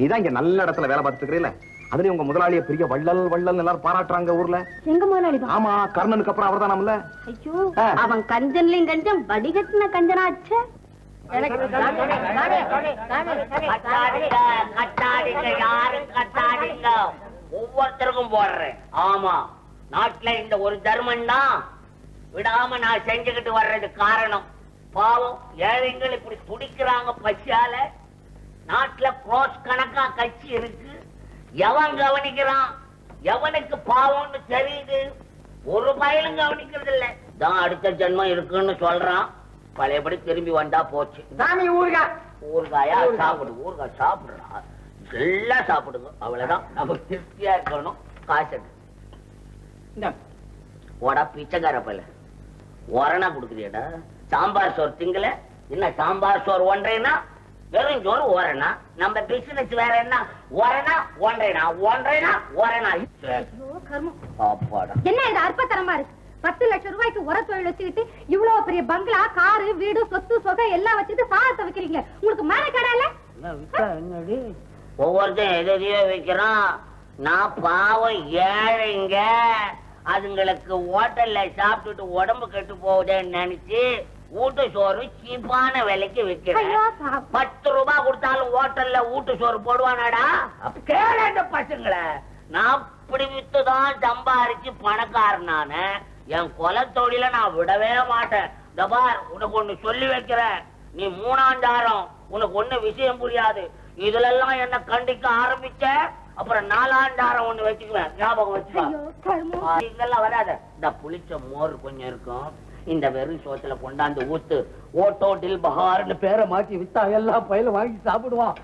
நீதான் இங்க நல்ல இடத்துல வேலை பார்த்துட்டு இருக்கிறீல அதுலயும் உங்க முதலாளிய பெரிய வள்ளல் வள்ளல் எல்லாரும் பாராட்டுறாங்க ஊர்ல. எங்க முதலாளி ஆமா கர்ணனுக்கு அப்புறம் அவர்தானாம்ல ஐயோ ஆ. அவன் கஞ்சன்லயும் கஞ்சன் வடிகட்டின கஞ்சனாச்சே ஒவ்வொருத்தருக்கும் போடுறேன். ஆமா நாட்டுல இந்த ஒரு தர்மம் தான் விடாம நான் செஞ்சுக்கிட்டு வர்றது காரணம். பாவம் ஏழைகள் இப்படி துடிக்கிறாங்க பசியால. நாட்டுல க்ரோஸ் கணக்கா கட்சி இருக்கு. எவன் கவனிக்கிறான்? எவனுக்கு பாவம்னு தெரியுது? ஒரு பயலும் கவனிக்கிறது இல்ல தான் அடுத்த ஜென்மம் இருக்குன்னு சொல்றான். பழையபடி திரும்பி வந்தா போச்சு. ஊருகா ஊறுகாயா. சாப்பிடு ஊறுகாய் சாப்பிடுறா. எல்லாம் சாப்பிடுங்க. அவ்வளவுதான். நமக்கு திருப்தியா இருக்கணும். காசு. போடா பிச்சைக்கார பையல ஒரணா குடுக்குறியடா? சாம்பார் சோறு திங்கல? என்ன சாம்பார் சோறு ஒன்றைனா? வெறும் சோறு ஓரணா நம்ம பிசினஸ் வேற என்ன? ஒரணா ஒன்றைனா? ஒன்றைனா. அப்பாடா. என்ன இது அற்பத்தரமா இருக்கு? பத்து லட்சம் ரூபாய்க்கு உர தொழில் வச்சுக்கிட்டு இவ்வளவு பெரிய பங்களா காரு வீடு சொத்து சொகை எல்லாம் வச்சுட்டு சாதத்தை வைக்கிறீங்க உங்களுக்கு மேல கடை ஒவ்வொருத்தன் எதை எதையோ வைக்கிறான். நான் பாவம் ஏழைங்க. அதுங்களுக்கு ஹோட்டல்ல சாப்பிட்டுட்டு உடம்பு கெட்டு போகுதேன்னு நினைச்சு வீட்டு சோறு சீப்பான விலைக்கு விக்கிறேன். பத்து ரூபாய் கொடுத்தாலும் ஹோட்டல்ல வீட்டு சோறு போடுவானாடா? கேள இந்த பசங்களை. நான் இப்படி வித்துதான் சம்பாரிச்சு பணக்காரனான என் கொலை தொழில நான் விடவே மாட்டேன். இந்த பார் உனக்கு ஒண்ணு சொல்லி வைக்கிறேன். நீ மூணாண்டாரம் உனக்கு ஒண்ணு விஷயம் புரியாது. இதுல எல்லாம் என்ன கண்டிக்க ஆரம்பிச்ச அப்புறம் நாலாண்டாரம் ஒண்ணு வச்சுக்குவேன். ஞாபகம் வச்சுக்கோ. ஐயோ கர்மம். ஆ, இதெல்லாம் வராத. இந்த புளிச்ச மோர் கொஞ்சம் இருக்கும். இந்த வெறும் சோத்துல கொண்டாந்து ஊத்து ஓட்டோ டில் பஹார்னு பேரை மாத்தி வித்தா எல்லா பயில வாங்கி சாப்பிடுவான்.